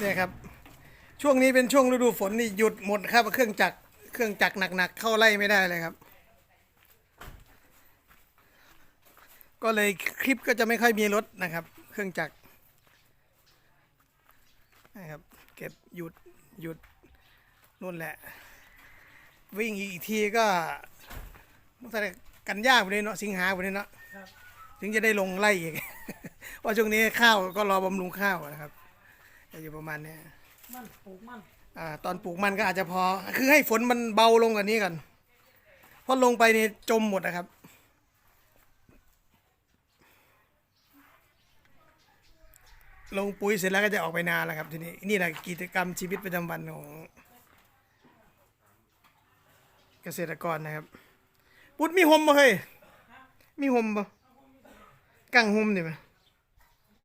เนี่ยครับ ช่วงนี้เป็นช่วงฤดูฝนนี่หยุดหมดครับ เครื่องจักรเครื่องจักรหนักๆ เข้าไล่ไม่ได้เลยครับ ก็เลยคลิปก็จะไม่ค่อยมีรถนะครับ เครื่องจักรนะครับ เก็บหยุดหยุดนู่นแหละ วิ่งอีกทีก็ตั้งแต่กันยากไปเลยเนาะสิงหาไปเลยเนาะถึงจะได้ลงไล่อีกว่าะช่วงนี้ข้าวก็รอบำรุงข้าวนะครับจะ อยู่ประมาณเนี้ยมันปลูกมันอ่าตอนปลูกมันก็อาจจะพอ คือให้ฝนมันเบาลงกว่านี้ก่อนเพราะลงไปนี่จมหมดนะครับ ลงปุ๋ยเสร็จแล้วก็จะออกไปนาแล้วครับทีนี้นี่แหละกิจกรรมชีวิตประจำวันของเกษตรกรนะครับปุดมีหมบ่เฮ้ยมีหมบ่กังหมนี่ไหม